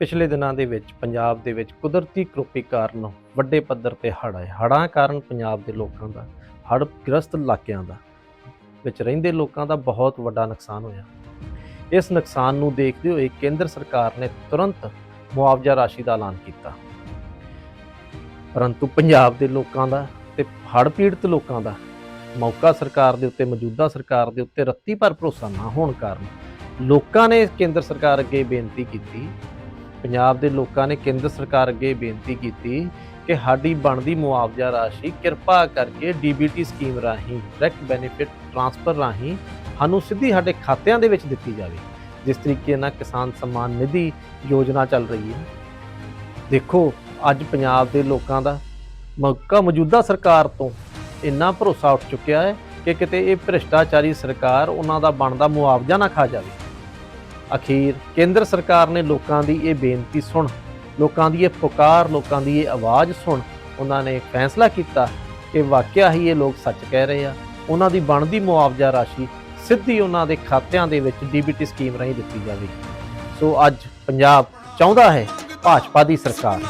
ਪਿਛਲੇ ਦਿਨਾਂ ਦੇ ਵਿੱਚ ਪੰਜਾਬ ਦੇ ਵਿੱਚ ਕੁਦਰਤੀ ਕਰੋਪੀ ਕਾਰਨ ਵੱਡੇ ਪੱਧਰ ਤੇ ਹੜ੍ਹ ਆਏ। ਹੜ੍ਹਾਂ ਕਾਰਨ ਪੰਜਾਬ ਦੇ ਲੋਕਾਂ ਦਾ ਹੜ੍ਹ ਗ੍ਰਸਤ ਇਲਾਕਿਆਂ ਦਾ ਵਿੱਚ ਰਹਿੰਦੇ ਲੋਕਾਂ ਦਾ ਬਹੁਤ ਵੱਡਾ ਨੁਕਸਾਨ ਹੋਇਆ। ਇਸ ਨੁਕਸਾਨ ਨੂੰ ਦੇਖਦੇ ਹੋਏ ਕੇਂਦਰ ਸਰਕਾਰ ਨੇ ਤੁਰੰਤ ਮੁਆਵਜ਼ਾ ਰਾਸ਼ੀ ਦਾ ਐਲਾਨ ਕੀਤਾ। ਪਰੰਤੂ ਪੰਜਾਬ ਦੇ ਲੋਕਾਂ ਦਾ ਤੇ ਹੜ੍ਹ ਪੀੜਤ ਲੋਕਾਂ ਦਾ ਮੌਕਾ ਸਰਕਾਰ ਦੇ ਉੱਤੇ, ਮੌਜੂਦਾ ਸਰਕਾਰ ਦੇ ਉੱਤੇ ਰੱਤੀ ਭਰ ਭਰੋਸਾ ਨਾ ਹੋਣ ਕਾਰਨ ਲੋਕਾਂ ਨੇ ਕੇਂਦਰ ਸਰਕਾਰ ਅੱਗੇ ਬੇਨਤੀ ਕੀਤੀ ਪੰਜਾਬ ਦੇ ਲੋਕਾਂ ਨੇ ਕੇਂਦਰ ਸਰਕਾਰ ਅੱਗੇ ਬੇਨਤੀ ਕੀਤੀ ਕਿ ਸਾਡੀ ਬਣਦੀ ਮੁਆਵਜ਼ਾ ਰਾਸ਼ੀ ਕਿਰਪਾ ਕਰਕੇ ਡੀਬੀਟੀ ਸਕੀਮ ਰਾਹੀਂ, ਡਾਇਰੈਕਟ ਬੈਨੀਫਿਟ ਟ੍ਰਾਂਸਫਰ ਰਾਹੀਂ ਸਾਨੂੰ ਸਿੱਧੀ ਸਾਡੇ ਖਾਤਿਆਂ ਦੇ ਵਿੱਚ ਦਿੱਤੀ ਜਾਵੇ, ਜਿਸ ਤਰੀਕੇ ਨਾਲ ਕਿਸਾਨ ਸਨਮਾਨ ਨਿਧੀ ਯੋਜਨਾ ਚੱਲ ਰਹੀ ਹੈ। ਦੇਖੋ, ਅੱਜ ਪੰਜਾਬ ਦੇ ਲੋਕਾਂ ਦਾ ਮੌਕਾ ਮੌਜੂਦਾ ਸਰਕਾਰ ਤੋਂ ਇੰਨਾ ਭਰੋਸਾ ਉੱਠ ਚੁੱਕਿਆ ਹੈ ਕਿ ਕਿਤੇ ਇਹ ਭ੍ਰਿਸ਼ਟਾਚਾਰੀ ਸਰਕਾਰ ਉਹਨਾਂ ਦਾ ਬਣਦਾ ਮੁਆਵਜ਼ਾ ਨਾ ਖਾ ਜਾਵੇ। ਅਖੀਰ ਕੇਂਦਰ ਸਰਕਾਰ ਨੇ ਲੋਕਾਂ ਦੀ ਇਹ ਬੇਨਤੀ ਸੁਣ, ਲੋਕਾਂ ਦੀ ਇਹ ਪੁਕਾਰ, ਲੋਕਾਂ ਦੀ ਇਹ ਆਵਾਜ਼ ਸੁਣ, ਉਹਨਾਂ ਨੇ ਫੈਸਲਾ ਕੀਤਾ ਕਿ ਵਾਕਿਆ ਹੀ ਇਹ ਲੋਕ ਸੱਚ ਕਹਿ ਰਹੇ ਆ। ਉਹਨਾਂ ਦੀ ਬਣਦੀ ਮੁਆਵਜ਼ਾ ਰਾਸ਼ੀ ਸਿੱਧੀ ਉਹਨਾਂ ਦੇ ਖਾਤਿਆਂ ਦੇ ਵਿੱਚ ਡੀਬੀਟੀ ਸਕੀਮ ਰਾਹੀਂ ਦਿੱਤੀ ਜਾਵੇਗੀ। ਸੋ ਅੱਜ ਪੰਜਾਬ ਚਾਹੁੰਦਾ ਹੈ ਭਾਜਪਾ ਦੀ ਸਰਕਾਰ।